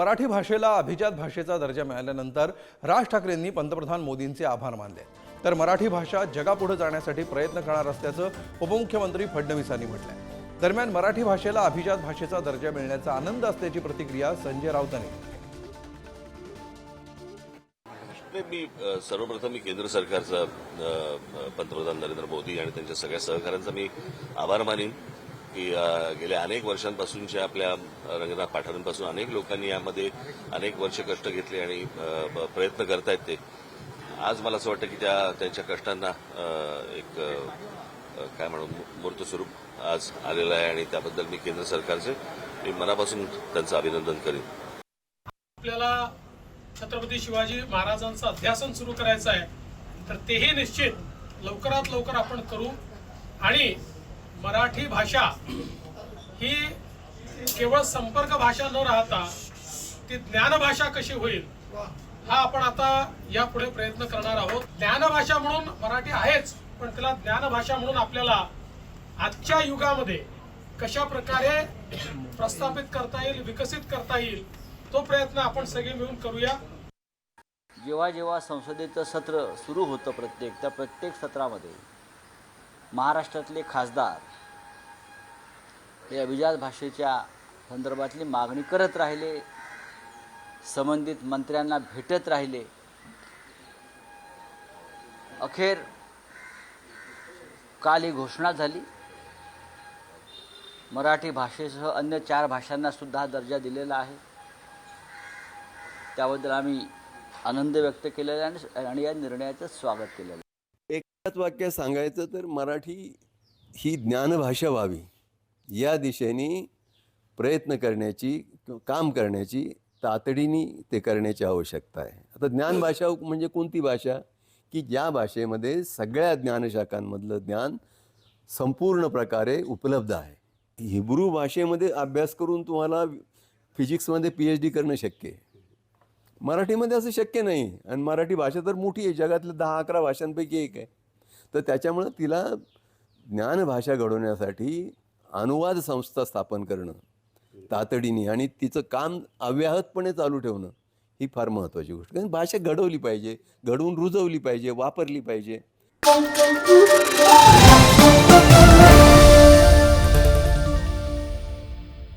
मराठी भाषेला अभिजात भाषेचा दर्जा मिळाल्यानंतर राज ठाकरेंनी पंतप्रधान मोदींचे आभार मानले. तर मराठी भाषा जगापुढे जाण्यासाठी प्रयत्न करणार असल्याचं उपमुख्यमंत्री फडणवीसांनी म्हटलंय. दरम्यान मराठी भाषेला अभिजात भाषेचा दर्जा मिळण्याचा आनंद असल्याची प्रतिक्रिया संजय राऊतांनी मी सर्वप्रथम मी केंद्र सरकारचा पंतप्रधान नरेंद्र मोदी आणि त्यांच्या सगळ्या सहकाऱ्यांचा मी आभार मानेन. की गेल्या अनेक वर्षांपासूनच्या आपल्या रंगनाथ पाठरांपासून अनेक लोकांनी यामध्ये अनेक वर्ष कष्ट घेतले आणि प्रयत्न करतायत ते. आज मला असं वाटतं की त्या त्यांच्या कष्टांना एक काय म्हणू मूर्त स्वरूप आज आलेलं आहे आणि त्याबद्दल मी केंद्र सरकारचे मी मनापासून त्यांचं अभिनंदन करेन. आपल्याला छत्रपती शिवाजी महाराजांचं अध्यासन सुरू करायचं आहे. तर तेही निश्चित लवकरात लवकर आपण करू आणि मराठी भाषा ही केवळ संपर्क भाषा न राहता ती ज्ञानभाषा कशी होईल हा आपण आता यापुढे प्रयत्न करणार आहोत. ज्ञानभाषा म्हणून मराठी आहेच पण तिला ज्ञानभाषा म्हणून आपल्याला आजच्या युगामध्ये कशा प्रकारे प्रस्थापित करता येईल विकसित करता येईल तो प्रयत्न आपण सगळे मिळून करूया. जेव्हा जेव्हा संसदेचं सत्र सुरू होतं प्रत्येक त्या प्रत्येक सत्रामध्ये महाराष्ट्रातले खासदार हे अभिजात भाषेच्या संदर्भातली मागणी करत राहिले संबंधित मंत्र्यांना भेटत राहिले. अखेर काल ही घोषणा झाली. मराठी भाषेसह अन्य चार भाषांना सुद्धा हा दर्जा दिलेला आहे. त्याबद्दल आम्ही आनंद व्यक्त केलेला आणि- आणि या निर्णयाचं स्वागत केलेलं आहे वाक्यात सांगायचं तर मराठी ही ज्ञानभाषा व्हावी. या दिशेने प्रयत्न करण्याची किंवा काम करण्याची तातडीने ते करण्याची आवश्यकता आहे. आता ज्ञानभाषा म्हणजे कोणती भाषा? की ज्या भाषेमध्ये सगळ्या ज्ञानशाखांमधलं ज्ञान संपूर्ण प्रकारे उपलब्ध आहे. हिब्रू भाषेमध्ये अभ्यास करून तुम्हाला फिजिक्समध्ये पी एच डी करणं शक्य आहे. मराठीमध्ये असं शक्य नाही. आणि मराठी भाषा तर मोठी आहे. जगातल्या दहा अकरा भाषांपैकी एक आहे. तर त्याच्यामुळं तिला ज्ञानभाषा घडवण्यासाठी अनुवाद संस्था स्थापन करणं तातडीने आणि तिचं काम अव्याहतपणे चालू ठेवणं ही फार महत्त्वाची गोष्ट. कारण भाषा घडवली पाहिजे घडवून रुजवली पाहिजे वापरली पाहिजे.